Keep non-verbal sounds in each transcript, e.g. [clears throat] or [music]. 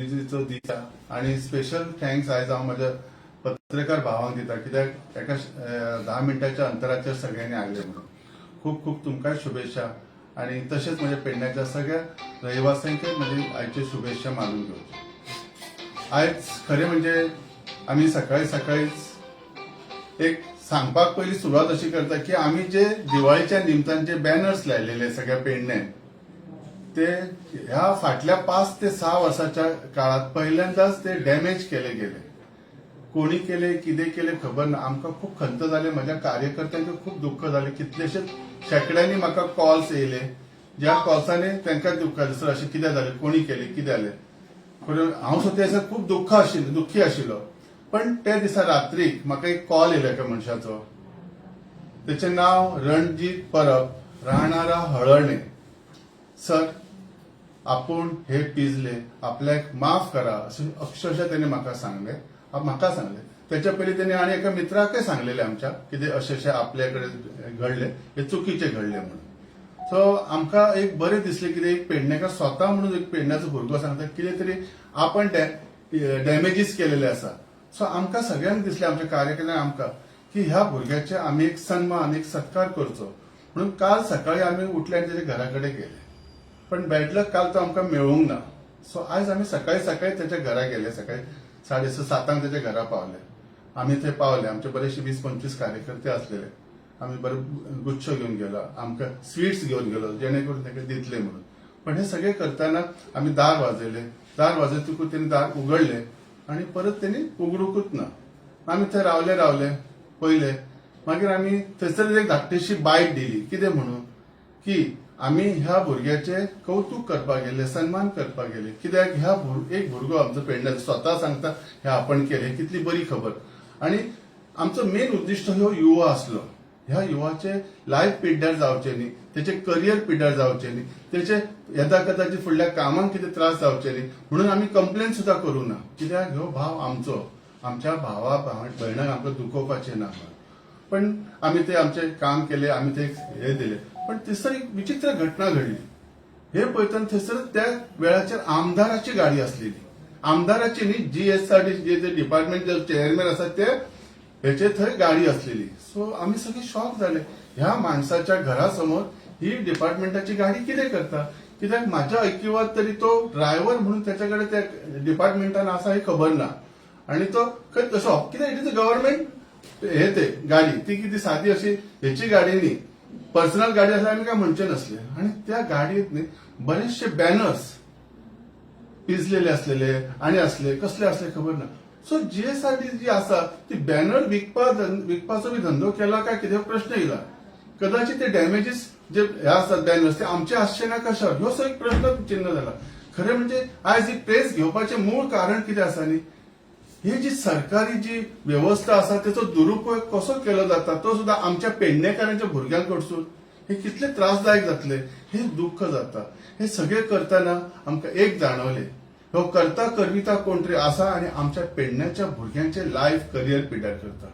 जो दिता आणि स्पेशल थँक्स आयज हांव म्हज्या पत्रकार भावांक दिता कित्याक एका धा मिनटाच्या अंतराचेर सगळ्यांनी आयले म्हणून. खूप खूप तुमकां शुभेच्छा. आणि तशेंच म्हज्या पेडण्याच्या सगळ्या रहिवाशांकय म्हजी आयचे शुभेच्छा मानून घेवच्यो आयज खरें म्हणजे आमी सकाळी सकाळीच एक सांगपाक पयली सुरवात अशी करता की आमी जे दिवाळीच्या निमतान जे बॅनर्स लायलेले सगळ्या पेडण्यान ते ह्या फाटल्या पाच ते सहा वर्षाच्या काळात पहिल्यांदाच ते डॅमेज केले गेले. कोणी केले कितें केले खबर ना आमकां खूप खंत जाले म्हज्या कार्यकर्त्यांक खूप दुःख जाले कितलेशेच शेकड्यांनी म्हाका कॉल्स येयले ज्या कॉल्सांनी त्यांना दुःख सर अशें कितें जालें कोणी केले? कितें जालें खरें हांव सुद्दां दिसा खूप दुःख आशिल्लो दुःखी आशिल्लो पण त्या दिसा रात्रीक म्हाका एक कॉल येयलो एका मनशाचो. त्याचे नाव रणजीत परब. राहणारा हळर्णे सर आपूण हे पिजले आपल्याक माफ करा असे अक्षरशः त्याने म्हाका सांगले. आ- म्हाका सांगले. त्याच्या पयलीं त्याने आणि एका मित्राकय सांगलेले आमच्या कितें अशें आपल्या आपल्याकडे घडले हे चुकीचे घडले म्हणून. सो आमकां एक बरें दिसलें कितें एक पेडणेकार स्वता म्हणून एक पेडण्याचो भुरगो सांगता कितें तरी आपण डॅमेजीस केलेले आसा सो आमकां सगळ्यांक दिसलें आमच्या कार्यकर्त्यांक आमकां की ह्या भुरग्याचे आमी एक सन्मान एक सत्कार करचो. म्हणून काल सकाळी आमी उठले त्याच्या घरा कडेन गेले. पण बॅडलक काल तो आमकां मेळूंक ना सो आयज आमी सकाळी सकाळी त्याच्या घरा गेले. सकाळी साडे स सातांक त्याच्या घरा पावले. आमी थंय पावले. आमचे बरेचशे वीस पंचवीस कार्यकर्ते आसलेले आमी बरे गुच्छ घेवन गेलो. आमकां स्वीट्स घेवन गेलो जेणे करून ताका दितले म्हणून. पण हे सगळे करताना आमी दार वाजयले दार वाजयतकूच तेणी दार उगडले आणि परत त्यांनी उगडूकूच ना. आमी थंय रावले रावले. पयले मागीर आमी थंयसर एक धाकटीशी बायट दिली. कितें म्हणून की आमी ह्या भुरग्याचे कौतुक करपाक गेले सन्मान करपाक गेले. कित्याक? ह्या एक भुरगो आमचो पेडण्याचो स्वता सांगता हे आपण केले कितली बरी खबर. आणि आमचो मेन उद्दिश्ट ह्यो युवा आसलो ह्या युवाचे लायफ पिड्ड्यार जावचे न्ही त्याचे करियर पिड्ड्यार जावचे न्ही त्याचे येता कदाची फुडल्या कामांक कितें त्रास जावचे न्ही म्हणून आमी कंप्लेन सुद्दां करूं ना. कित्याक? ह्यो भाव आमचो. आमच्या भावा भयणांक आमकां दुखोवपाचें ना. पण आम्ही ते आमचे काम केले आम्ही ते हे दिले. पण थंयसर एक विचित्र घटना घडली. हे पळयतना थंयसर त्या वेळाचेर आमदाराची गाडी असलेली. आमदाराची न्ही आर जे जे डिपार्टमेंट जे चेअरमॅन असतात ते ह्याचे थंय गाडी असलेली. सो आम्ही सगळे शॉक झाले. ह्या माणसाच्या घरासमोर ही डिपार्टमेंटाची गाडी कितें करता? कित्याक माझ्या ऐकिवात तरी तो ड्रायव्हर म्हणून त्याच्याकडे त्या डिपार्टमेंटान आसा हे खबर ना. आणि तो खंय तसो कित्याक इट इज गव्हर्नमेंट. हे ते गाडी. ती किती साधी अशी ह्याची गाडी न्ही पर्सनल गाडी असल्या आम्ही काय म्हणचे नसले. आणि त्या गाडीतने बरेचसे बॅनर्स पिजलेले असलेले आणि असले कसले असले खबर ना सो जीएसआरटी जी आसा ती बॅनर विकपा विकपाचो बी धंदो केला काय कितें प्रश्न येयला कदाचित ते डॅमेजीस जे हे असतात बॅनर्स ते आमचे आसचे ना कशा? ह्यो सो एक प्रश्न चिन्ह जाला खरें म्हणजे आयज ही प्रेस घेवपाचें मूळ कारण कितें आसा न्ही ही जी सरकारी जी व्यवस्था असा त्याचा दुरुपयोग कसो केलो जाता तो सुद्धा आमच्या पेडणेकारांच्या भुरग्यांकडसून. हे कितले त्रासदायक जातले हे दुःख जाता. हे सगळे करताना आमकां एक जाणवले हो करता करविता कोण तरी आसा आणि आमच्या पेडण्याच्या भुरग्यांचे लायफ करियर पिड्यार करता.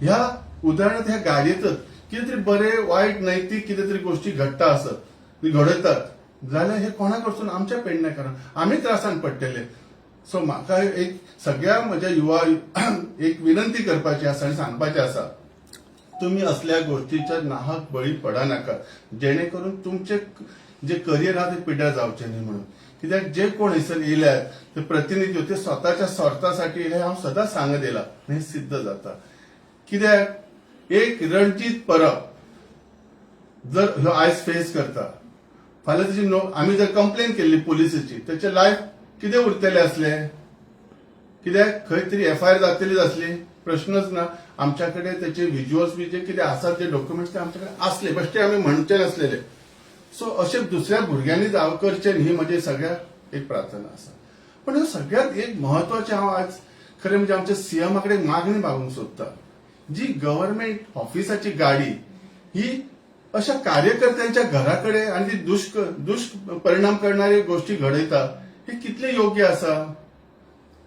ह्या उदाहरणात ह्या गाडयेतच कितें तरी बरे वायट नैतीक कितें तरी गोष्टी घडटा आसत ती घडयतात जाल्यार हे कोणा कडसून आमच्या पेडणेकारांक आमी त्रासान पडटले सो म्हाका एक सगळ्या म्हज्या युवा [clears throat] एक विनंती करपाची आसा आनी सांगपाचें आसा. तुम्ही असल्या गोष्टीच्या नाहक बळी पडनाका जेणे करून तुमचे जे करियर आहा ते पिड्यार जावचे न्ही म्हणून. कित्याक जे कोण हयसर येयल्यात ते प्रतिनिधी ते स्वतःच्या स्वार्थासाठी येयले हांव सदांच सांगत येला हे सिद्ध जाता. कित्याक? एक रणजीत परब जर ह्यो आयज फेस करता. फाल्यां ताची नो आमी जर कंप्लेन केल्ली पुलिसेची त्याचे लायफ कितें उरतलें असले? कित्याक खंय तरी एफ आय आर जातलीच असली. प्रश्नच ना. आमच्या कडेन त्याचे व्हिज्युअल्स बी जे कितें आसात जे डॉक्युमेंट्स ते आमच्याकडे आसले बेश्टे आमी म्हणचे नासलेले. सो अशे दुसऱ्या भुरग्यांनी जाव करचे न्ही म्हजी सगळ्यात एक प्रार्थना आसा पण ह्यो सगळ्यांत एक म्हत्वाचें हांव आज खरें म्हणजे आमच्या सीएमा कडेन मागणी मागूंक सोदता जी गव्हर्नमेंट ऑफिसाची गाडी ही अशा कार्यकर्त्यांच्या घराकडे आणि ती दुष्क दुष्परिणाम करणारी गोष्टी घडयता हे कितले योग्य आसा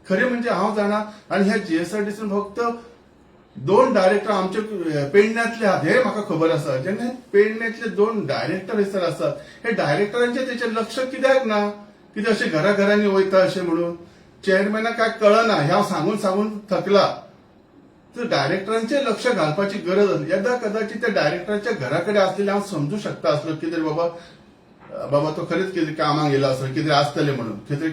खरें म्हणजे हांव जाणा आणि ह्या जीएसआरटीसीन फक्त दोन डायरेक्टर आमचे पेडण्यातले आहात. हे म्हाका खबर आसा. जेन्ना पेडण्यातले दोन डायरेक्टर हैसर आसात हे डायरेक्टरांचे त्याचे लक्ष कित्याक ना? कितें अशें घराघरांनी वयता अशें म्हणून? चेअरमॅनाक काय कळना ह्या सांगून सांगून थकला. तर डायरेक्टरांचे लक्ष घालपाची गरज आसली येदा कदाचित त्या डायरेक्टरांच्या घराकडे असलेले हांव समजू शकता आसलो कितें बाबा बाबा तो खरेंच कितें कामांक गेला असं कितें आसतलें म्हणून कितें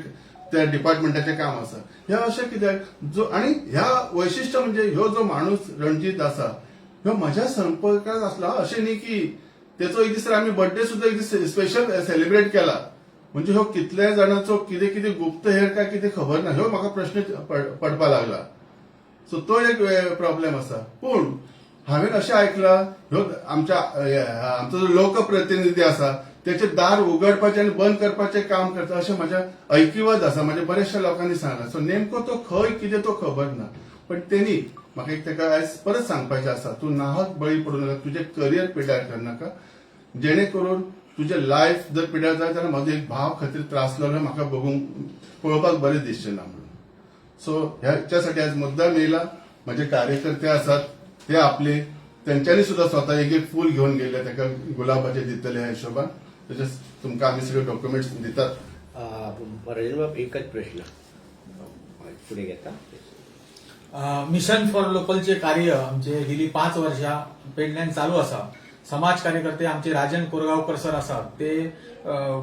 त्या डिपार्टमेंटाचें काम आसा ह्या अशें कित्याक जो आनी ह्या वैशिश्ट म्हणजे ह्यो जो माणूस रणजीत आसा ह्यो म्हज्या संपर्कांत आसलो अशें न्ही की तेचो एक दीस आमी बर्थडे सुद्दां एक दीस स्पेशल सेलिब्रेट केला. म्हणजे ह्यो कितल्या जाणांचो कितें कितें गुप्त हेर काय कितें खबर ना ह्यो म्हाका प्रश्न पडपा लागला. सो तो एक प्रॉब्लेम आसा पूण हांवें अशें आयकलां ह्यो आमच्या आमचो जो लोकप्रतिनिधी आसा त्याचे दार उगडपाचें आनी बंद करपाचें काम करता अशें म्हज्या ऐकिवत आसा म्हणजे बऱ्याचशा लोकांनी सांगला सो नेमको तो खंय कितें तो खबर ना. पण तेणी म्हाका एक ताका आयज परत सांगपाचें आसा तूं नाहक बळी पडूं नाका तुजें करियर पिड्यार करनाका जेणे करून तुझे लायफ जर पिड्यार जाय जाल्यार म्हजो एक भाव खातीर त्रास म्हाका बघूंक पळोवपाक बरें दिसचें ना म्हणून. सो ह्याच्यासाठी आज मुद्दाम येयला माझे कार्यकर्ते असतात ते आपले. त्यांच्यानी सुद्धा स्वतः एक एक फूल घेऊन गेले ताका गुलाबाचे दितले ह्या हिशोबान. तसेच तुमकां आम्ही सगळे डॉक्युमेंट्स दितात. राजेंद्र बाब एकच प्रश्न. पुढे घेता. मिशन फॉर लोकलचे कार्य आमचे गेली पाच वर्षा पेडण्यान चालू आसा समाज कार्यकर्ते आमचे राजन कोरगावकर सर आसात ते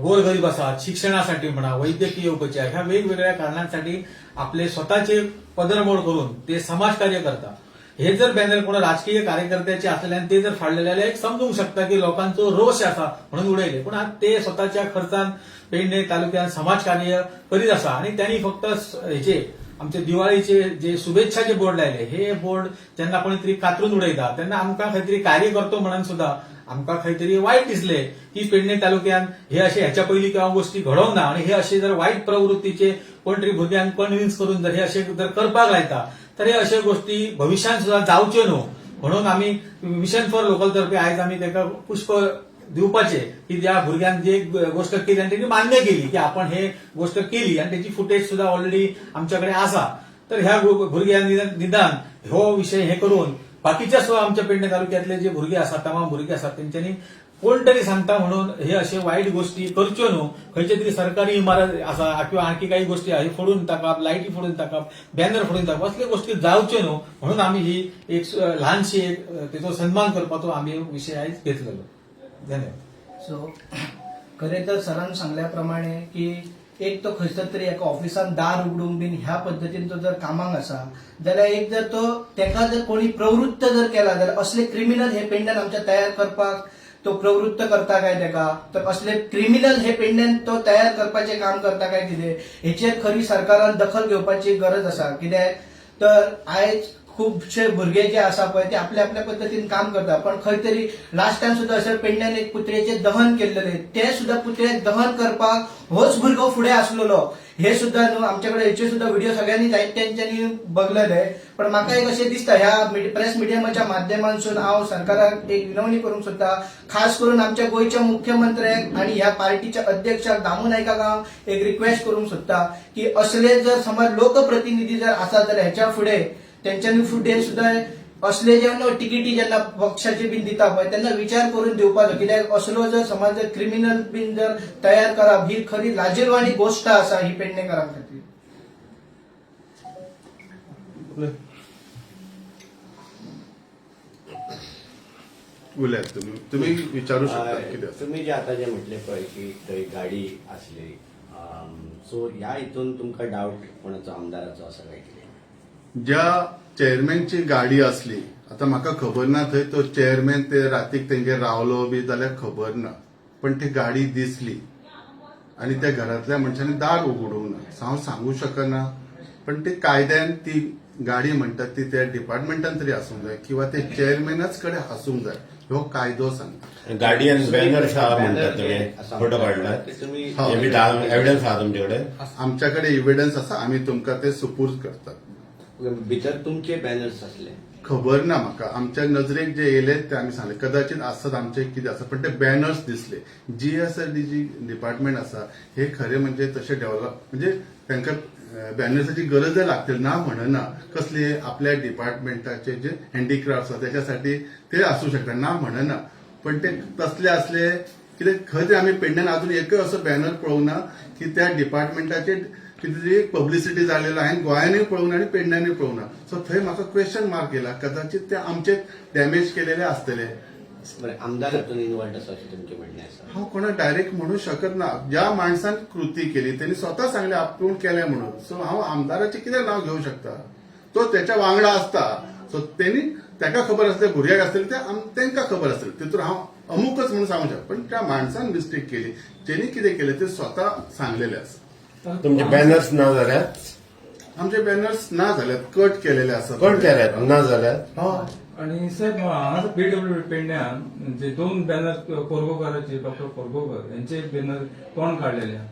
गोरगरीब आसात शिक्षणासाठी म्हणा वैद्यकीय उपचार ह्या वेगवेगळ्या कारणांसाठी आपले स्वतःचे पदरमोड करून ते समाज कार्य करतात. हे जर बॅनर कोण राजकीय कार्यकर्त्याचे असलेल्यान ते जर फाडलेले जाल्यार एक समजूंक शकता की लोकांचो रोष असा म्हणून उडयले. पण ते स्वतःच्या खर्चान पेडणे तालुक्यात समाज कार्य करीत आसा आणि त्यांनी फक्त हेचे आमचे दिवाळीचे जे शुभेच्छाचे बोर्ड लायले हे बोर्ड जेन्ना कोणीतरी कातरून उडयता. तेन्ना आमकां खंय तरी कार्य करतो म्हणून सुद्धा आमकां खंय तरी वायट दिसले की पेडणे तालुक्यात हे असे ह्याच्या पयलीं किंवा गोष्टी घडोवंक ना. आणि हे असे जर वाईट प्रवृत्तीचे कोण तरी भुरग्यांक कन्व्हिन्स करून जर हे असे जर करपाक लायता तर हे अशा गोष्टी भविष्यात सुद्धा जावच्यो न्हू म्हणून आम्ही मिशन फॉर लोकल तर्फे आयज आम्ही ताका पुष्प दिवपाचे की ज्या भुरग्यांक जी एक गोष्ट केली आणि त्यांनी मान्य केली की आपण हे गोष्ट केली आणि त्याची फुटेज सुद्धा ऑलरेडी आमच्याकडे आसा तर ह्या भुरग्यांनी निदान हो विषय हे करून बाकीच्या सुद्धा आमच्या पेडणे तालुक्यातले जे भुरगे आसात तमाम भुरगे आसात त्यांच्यानी कोण तरी सांगता म्हणून हे असे वाईट गोष्टी करच्यो न्हू. खंयचे तरी सरकारी इमारत आसा किंवा आणखी काही गोष्टी आहे फोडून टाकप लाईटी फोडून टाकप बॅनर फोडून टाकप असले गोष्टी जावच्यो न्हू. म्हणून आम्ही ही एक ल्हानशी लहानशी एक अ, तेचो सन्मान करपाचो आम्ही विषय आयज घेतलेलो. धन्यवाद. सो खरे तर सरांनी सांगल्याप्रमाणे की एक तो खंयसर तरी एका ऑफिसान दार उगडूंक बीन ह्या पद्दतीन तो जर कामाक आसा जाल्यार एक जर तो तेका जर कोणी प्रवृत्त जर केला जाल्यार असले क्रिमिनल हे पेंडन आमच्या तयार करपाक तो प्रवृत्त करता काय तेका तर असले क्रिमिनल हे पेंडन तो तयार करपाचे काम करता काय कितें हेचेर खरी सरकारान दखल घेवपाची गरज आसा कित्याक? तर आयज खुबशे भुरगे जे आसा पळय ते आपल्या आपल्या पद्दतीन काम करता पण खंय तरी लास्ट टाइम सुद्धा अशें पेडण्यान एक पुतळेचे दहन केल्लेले ते सुद्धा पुतळे दहन करपाक होच भुरगो फुडें आसलेलो हे सुद्धा न्हू आमच्याकडे हेचे सुद्धा व्हिडिओ सगळ्यांनी जायत बघलेले पण म्हाका एक अशें दिसता ह्या प्रेस मिडियमाच्या माध्यमांसून हांव सरकाराक एक विनवणी करूंक सोदता खास करून आमच्या गोंयच्या मुख्यमंत्र्याक आणि ह्या पार्टीच्या अध्यक्षाक दामू नायकाक हांव एक रिक्वेस्ट करूंक सोदता की असले जर समज लोकप्रतिनिधी जर आसा जाल्यार ह्याच्या फुडें तेंच्यांनी फुडें सुद्धा असले जेन्ना तिकिटी जेन्ना पक्षाचे बीन दिता पळय तेन्ना विचार करून दिवपाचो कित्याक असलो जर समज जर क्रिमिनल बीन जर तयार करप ही खरी लाजीरवाणी गोष्ट आसा ही पेडणेकरां खातीर उलयात तुम्ही तुम्ही विचारू शकता किती तुम्ही जे आता जे म्हटले पळय की थंय गाडी असली सो ह्या हितून तुमकां डाऊट कोणाचो आमदाराचो असं काय कितें ज्या चेअरमॅनची गाडी असली आता म्हाका खबर ना थंय तो चेअरमॅन ते रातीक तेंगे रावलो बी जाल्यार खबर ना पण ती गाडी दिसली. आणि त्या घरातल्या मनशांनी दार उगडूंक ना हांव सांगू शकना पण ते कायद्यान ती गाडी म्हणटात ती त्या डिपार्टमेंटान तरी आसूंक जाय किंवा ते चेअरमॅनाच कडेन आसूंक जाय ह्यो कायदो सांगता गाडी आणि बॅनर्स आहा Banner म्हणतात तुम्ही असा फोटो काढला हा. हे एव्हिडन्स आहा तुमच्याकडे? आमच्याकडे इव्हिडन्स आसा आम्ही तुमकां ते सुपूर्द करतात. भितर तुमचे बॅनर्स असले. खबर ना म्हाका आमच्या नजरेक जे येले ते आमी सांगले. कदाचित आसत आमचे कितें आसा पण ते बॅनर्स दिसले. G S R D G department आसा हे खरे म्हणजे तसे डेव्हलप म्हणजे तांकां बॅनर्साची गरज लागतील ना म्हणना कसले आपल्या डिपार्टमेंटाचे जे हँडीक्राफ्ट आसा त्याच्यासाठी ते असू शकता ना म्हणना. पण ते तसले असले कितें खरें आमी पेडण्यान अजून एकय असो बॅनर पळोवना की त्या डिपार्टमेंटाचे कितें पब्लिसिटी जालेलो हांवें गोंयांनी पळोवन आनी पेडण्यांनी पळोवना सो थंय म्हाका क्वेश्चन मार्क येयला कदाचित ते आमचे डॅमेज केलेले आसतले बरं आमदार हातून इन्वॉल्ड आसा अशें तुमचें म्हणणें आसा हांव कोणाक डायरेक्ट म्हणू शकत ना. ज्या माणसान कृती केली त्यांनी स्वता सांगले आपूण केलें म्हणून. सो हांव आमदाराचें कितें नांव घेवंक शकता? तो त्याच्या वांगडा आसता सो त्यांनी ताका खबर आसले भुरग्याक आसतले ते तांकां खबर आसतले तितून हांव अमुकच म्हणून सांगू शकता. पण त्या माणसान मिस्टेक केली. जेणी कितें केलें ते स्वता सांगलेले आसा तुमचे बॅनर्स ना जाल्यात आमचे बॅनर्स ना जाल्यात कट केलेले आसात कोण केल्यात? ना जाल्यात हय आणि साहेब हांगासर पीडब्ल्यू पेडण्यान जे दोन बॅनर कोरगोकराचे डॉक्टर कोरगोकर यांचे बॅनर तोंड काढलेले? आहा.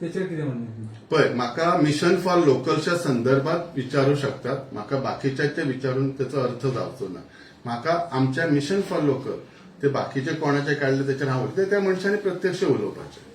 त्याचेर कितें म्हणणें पळय म्हाका मिशन फॉर लोकलच्या संदर्भात विचारू शकतात. म्हाका बाकीच्यांचे विचारून त्याचो अर्थ जावचो ना. म्हाका आमच्या मिशन फॉर लोकल ते बाकीचे कोणाचे काढले त्याच्यार हांव उलयतां, त्या मनशांनी प्रत्यक्ष उलोवपाचें.